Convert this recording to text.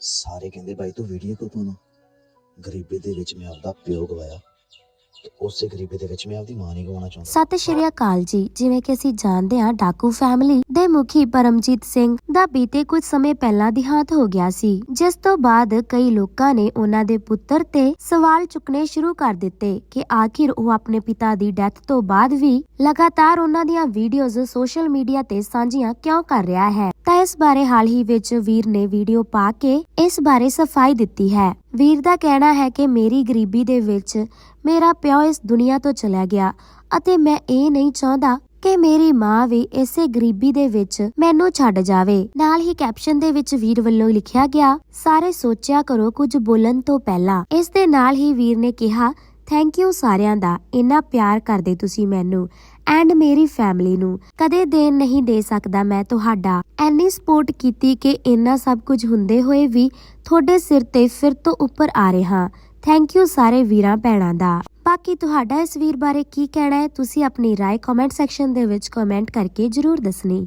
ਸਾਰੇ ਕਹਿੰਦੇ ਭਾਈ ਤੂੰ ਵੀਡੀਓ ਕਿਉਂ ਪਾਉਣਾ ਗਰੀਬੀ ਦੇ ਵਿੱਚ ਮੈਂ ਆਪਦਾ ਪਿਓ ਗਵਾਇਆ। ਤੇ ਉਸੇ ਗਰੀਬੀ ਦੇ ਵਿੱਚ ਮੈਂ ਆਪਦੀ ਮਾਂ ਨਹੀਂ ਗਵਾਉਣਾ ਚਾਹੁੰਦਾ। ਸਤਿ ਸ਼੍ਰੀ ਅਕਾਲ ਜੀ। ਜਿਵੇਂ ਕਿ ਅਸੀਂ ਜਾਣਦੇ ਹਾਂ, ਡਾਕੂ ਫੈਮਿਲੀ ਦੇ ਮੁਖੀ ਪਰਮਜੀਤ ਸਿੰਘ ਦਾ ਬੀਤੇ ਕੁਝ ਸਮੇਂ ਪਹਿਲਾਂ ਦਿਹਾਂਤ ਹੋ ਗਿਆ ਸੀ, ਜਿਸ ਤੋਂ ਬਾਅਦ ਕਈ ਲੋਕਾਂ ਨੇ ਉਹਨਾਂ ਦੇ ਪੁੱਤਰ ਤੇ ਸਵਾਲ ਚੁੱਕਣੇ ਸ਼ੁਰੂ ਕਰ ਦਿੱਤੇ ਕਿ ਆਖਿਰ ਉਹ ਆਪਣੇ ਪਿਤਾ ਦੀ ਡੈਥ ਤੋਂ ਬਾਅਦ ਵੀ ਲਗਾਤਾਰ ਉਹਨਾਂ ਦੀਆਂ ਵੀਡੀਓਜ਼ ਸੋਸ਼ਲ ਮੀਡੀਆ ਤੇ ਸਾਂਝੀਆਂ ਕਿਉਂ ਕਰ ਰਿਹਾ ਹੈ। ਤਾਂ ਇਸ ਬਾਰੇ ਹਾਲ ਹੀ ਵਿੱਚ ਵੀਰ ਨੇ ਵੀਡੀਓ ਪਾ ਕੇ ਇਸ ਬਾਰੇ ਸਫ਼ਾਈ ਦਿੱਤੀ ਹੈ। ਵੀਰ ਦਾ ਕਹਿਣਾ ਹੈ ਕਿ ਮੇਰੀ ਗਰੀਬੀ ਦੇ ਵਿੱਚ ਮੇਰਾ ਪਿਓ ਇਸ ਦੁਨੀਆ ਤੋਂ ਚਲਾ ਗਿਆ ਅਤੇ ਮੈਂ ਇਹ ਨਹੀਂ ਚਾਹੁੰਦਾ ਕਿ ਮੇਰੀ ਮਾਂ ਵੀ ਇਸੇ ਗਰੀਬੀ ਦੇ ਵਿੱਚ ਮੈਨੂੰ ਛੱਡ ਜਾਵੇ। ਨਾਲ ਹੀ ਕੈਪਸ਼ਨ ਦੇ ਵਿੱਚ ਵੀਰ ਵੱਲੋਂ ਲਿਖਿਆ ਗਿਆ, ਸਾਰੇ ਸੋਚਿਆ ਕਰੋ ਕੁਝ ਬੋਲਣ ਤੋਂ ਪਹਿਲਾਂ। ਇਸ ਦੇ ਨਾਲ ਹੀ ਵੀਰ ਨੇ ਕਿਹਾ ਥੈਂਕ ਯੂ ਸਾਰਿਆਂ ਦਾ ਇੰਨਾ ਪਿਆਰ ਕਰਦੇ ਤੁਸੀਂ ਮੈਨੂੰ ਐਂਡ ਮੇਰੀ ਫੈਮਿਲੀ ਨੂੰ ਕਦੇ ਦੇਣ ਨਹੀਂ ਦੇ ਸਕਦਾ ਮੈਂ ਤੁਹਾਡਾ ਐਨੀ ਸਪੋਰਟ ਕੀਤੀ ਕਿ ਇੰਨਾ ਸਭ ਕੁਝ ਹੁੰਦੇ ਹੋਏ ਵੀ ਤੁਹਾਡੇ ਸਿਰ ਤੇ ਫਿਰ ਤੋਂ ਉੱਪਰ ਆ ਰਿਹਾ ਥੈਂਕ ਯੂ ਸਾਰੇ ਵੀਰਾਂ ਭੈਣਾਂ ਦਾ ਬਾਕੀ ਤੁਹਾਡਾ ਇਸ ਵੀਰ ਬਾਰੇ ਕੀ ਕਹਿਣਾ ਹੈ ਤੁਸੀਂ ਆਪਣੀ رائے ਕਮੈਂਟ ਸੈਕਸ਼ਨ ਦੇ ਵਿੱਚ ਕਮੈਂਟ ਕਰਕੇ ਜਰੂਰ ਦੱਸਣੀ